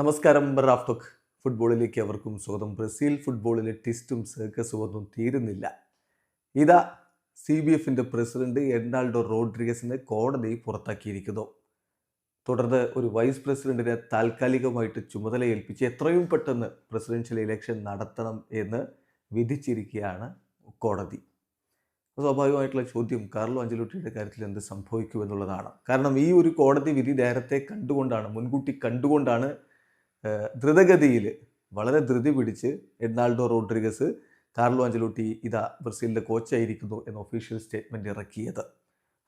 നമസ്കാരം റാഫ് ഫുട്ബോളിലേക്ക് അവർക്കും സ്വാഗതം. ബ്രസീൽ ഫുട്ബോളിലെ ടിസ്റ്റും സർക്കസും ഒന്നും തീരുന്നില്ല. ഇതാ സി ബി എഫിന്റെ പ്രസിഡന്റ് എർണാൾഡോ റോഡ്രിഗസിനെ കോടതി പുറത്താക്കിയിരിക്കുന്നു. തുടർന്ന് ഒരു വൈസ് പ്രസിഡന്റിനെ താൽക്കാലികമായിട്ട് ചുമതലയേൽപ്പിച്ച് എത്രയും പെട്ടെന്ന് പ്രസിഡൻഷ്യൽ ഇലക്ഷൻ നടത്തണം എന്ന് വിധിച്ചിരിക്കുകയാണ് കോടതി. സ്വാഭാവികമായിട്ടുള്ള ചോദ്യം കാർലോ അഞ്ചലോട്ടിയുടെ കാര്യത്തിൽ എന്ത് സംഭവിക്കുമെന്നുള്ളതാണ്. കാരണം ഈ ഒരു കോടതി വിധി നേരത്തെ കണ്ടുകൊണ്ടാണ് മുൻകൂട്ടി കണ്ടുകൊണ്ടാണ് ദ്രുതഗതിയിൽ വളരെ ധൃതി പിടിച്ച് എഡ്നാൾഡോ റോഡ്രിഗസ് കാർലോ അഞ്ചലോട്ടി ഇതാ ബ്രസീലിന്റെ കോച്ചായിരിക്കുന്നു എന്ന ഒഫീഷ്യൽ സ്റ്റേറ്റ്മെന്റ് ഇറക്കിയത്.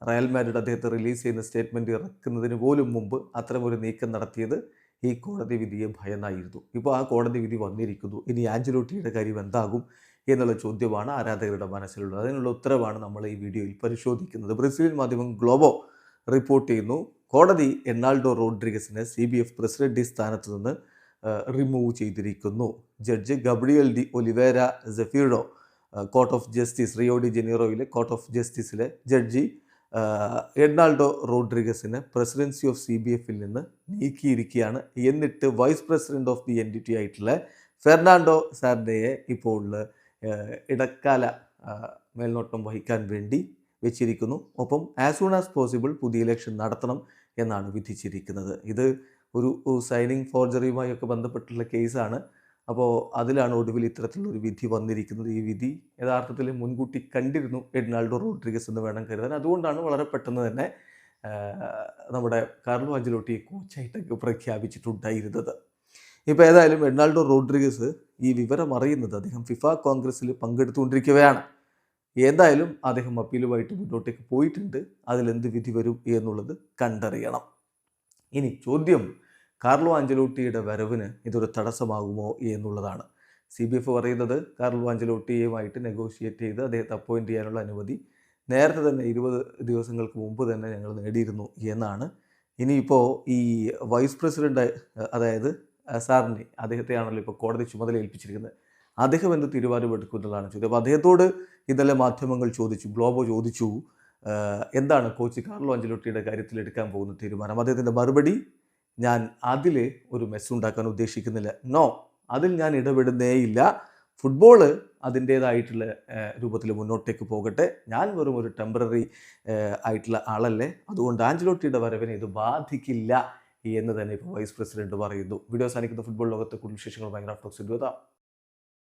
റയൽ മാഡ്രിഡ് അദ്ദേഹത്തെ റിലീസ് ചെയ്യുന്ന സ്റ്റേറ്റ്മെന്റ് ഇറക്കുന്നതിന് പോലും മുമ്പ് അത്തരമൊരു നീക്കം നടത്തിയത് ഈ കോടതി വിധിയെ ഭയന്നായിരുന്നു. ഇപ്പോൾ ആ കോടതി വിധി വന്നിരിക്കുന്നു. ഇനി ആഞ്ചലോട്ടിയുടെ കാര്യം എന്താകും എന്നുള്ള ചോദ്യമാണ് ആരാധകരുടെ മനസ്സിലുള്ളത്. അതിനുള്ള ഉത്തരവാണ് നമ്മൾ ഈ വീഡിയോയിൽ പരിശോധിക്കുന്നത്. ബ്രസീലിയൻ മാധ്യമം ഗ്ലോബോ റിപ്പോർട്ട് ചെയ്യുന്നു. കോടതി എർണാൾഡോ റോഡ്രിഗസിനെ സി ബി എഫ് പ്രസിഡന്റ് സ്ഥാനത്ത് നിന്ന് റിമൂവ് ചെയ്തിരിക്കുന്നു. Judge Gabriel de Oliveira Zefiro court of justice Rio de ജനീറോയിലെ court of ജസ്റ്റിസിലെ ജഡ്ജി എർണാൾഡോ റോഡ്രിഗസിനെ പ്രസിഡൻസി ഓഫ് സി ബി എഫിൽ നിന്ന് നീക്കിയിരിക്കുകയാണ്. എന്നിട്ട് vice president of the N D T ആയിട്ടുള്ള ഫെർണാണ്ടോ സാർഡയെ ഇപ്പോൾ ഇടക്കാല മേൽനോട്ടം വഹിക്കാൻ വേണ്ടി വെച്ചിരിക്കുന്നു. ഒപ്പം ആസ് സൂൺ ആസ് പോസിബിൾ പുതിയ ഇലക്ഷൻ നടത്തണം എന്നാണ് വിധിച്ചിരിക്കുന്നത്. ഇത് ഒരു സൈനിങ് ഫോർജറിയുമായി ഒക്കെ ബന്ധപ്പെട്ടുള്ള കേസാണ്. അപ്പോൾ അതിലാണ് ഒടുവിൽ ഇത്തരത്തിലുള്ള ഒരു വിധി വന്നിരിക്കുന്നത്. ഈ വിധി യഥാർത്ഥത്തിൽ മുൻകൂട്ടി കണ്ടിരുന്നു എഡ്നാൾഡോ റോഡ്രിഗസ് എന്ന് വേണം കരുതാൻ. അതുകൊണ്ടാണ് വളരെ പെട്ടെന്ന് തന്നെ നമ്മുടെ കാർലോ അഞ്ചലോട്ടിയെ കോച്ചായിട്ടൊക്കെ പ്രഖ്യാപിച്ചിട്ടുണ്ടായിരുന്നത്. ഇപ്പോൾ ഏതായാലും എർണാൾഡോ റോഡ്രിഗസ് ഈ വിവരം അറിയുന്നത് അദ്ദേഹം ഫിഫ കോൺഗ്രസ്സിൽ പങ്കെടുത്തുകൊണ്ടിരിക്കുകയാണ്. ഏതായാലും അദ്ദേഹം അപ്പീലുമായിട്ട് മുന്നോട്ടേക്ക് പോയിട്ടുണ്ട്. അതിലെന്ത് വിധി വരും എന്നുള്ളത് കണ്ടറിയണം. ഇനി ചോദ്യം കാർലോ ആഞ്ചലോട്ടിയുടെ വരവിന് ഇതൊരു തടസ്സമാകുമോ എന്നുള്ളതാണ്. സി ബി എഫ് പറയുന്നത് കാർലോ ആഞ്ചലോട്ടിയുമായിട്ട് നെഗോഷിയേറ്റ് ചെയ്ത് അദ്ദേഹത്തെ അപ്പോയിന്റ് ചെയ്യാനുള്ള അനുമതി നേരത്തെ തന്നെ ഇരുപത് ദിവസങ്ങൾക്ക് മുമ്പ് തന്നെ ഞങ്ങൾ നേടിയിരുന്നു എന്നാണ്. ഇനിയിപ്പോൾ ഈ വൈസ് പ്രസിഡന്റ് അതായത് സാറിനെ അദ്ദേഹത്തെയാണല്ലോ ഇപ്പോൾ കോടതി ചുമതല ഏൽപ്പിച്ചിരിക്കുന്നത് അദ്ദേഹം എന്ത് തീരുമാനമെടുക്കുന്നതാണ് ചോദ്യം അപ്പോൾ അദ്ദേഹത്തോട് ഇന്നലെ മാധ്യമങ്ങൾ ചോദിച്ചു ഗ്ലോബോ ചോദിച്ചു എന്താണ് കോച്ച് കാർലോ അഞ്ചലോട്ടിയുടെ കാര്യത്തിൽ എടുക്കാൻ പോകുന്ന തീരുമാനം? അദ്ദേഹത്തിന്റെ മറുപടി ഞാൻ അതിൽ ഒരു മെസ്സ് ഉണ്ടാക്കാൻ ഉദ്ദേശിക്കുന്നില്ല. നോ അതിൽ ഞാൻ ഇടപെടുന്നേയില്ല. ഫുട്ബോൾ അതിന്റേതായിട്ടുള്ള രൂപത്തിൽ മുന്നോട്ടേക്ക് പോകട്ടെ. ഞാൻ വെറും ഒരു ടെമ്പററി ആയിട്ടുള്ള ആളല്ലേ. അതുകൊണ്ട് ആഞ്ചലോട്ടിയുടെ വരവിനെ ഇത് ബാധിക്കില്ല എന്ന് തന്നെ ഇപ്പോൾ വൈസ് പ്രസിഡന്റ് പറയുന്നു. വീഡിയോ സാധിക്കുന്ന ഫുട്ബോൾ ലോകത്തെ കൂടുതൽ വിശേഷങ്ങൾ. ഭയങ്കര ടോക്സ് എത്താം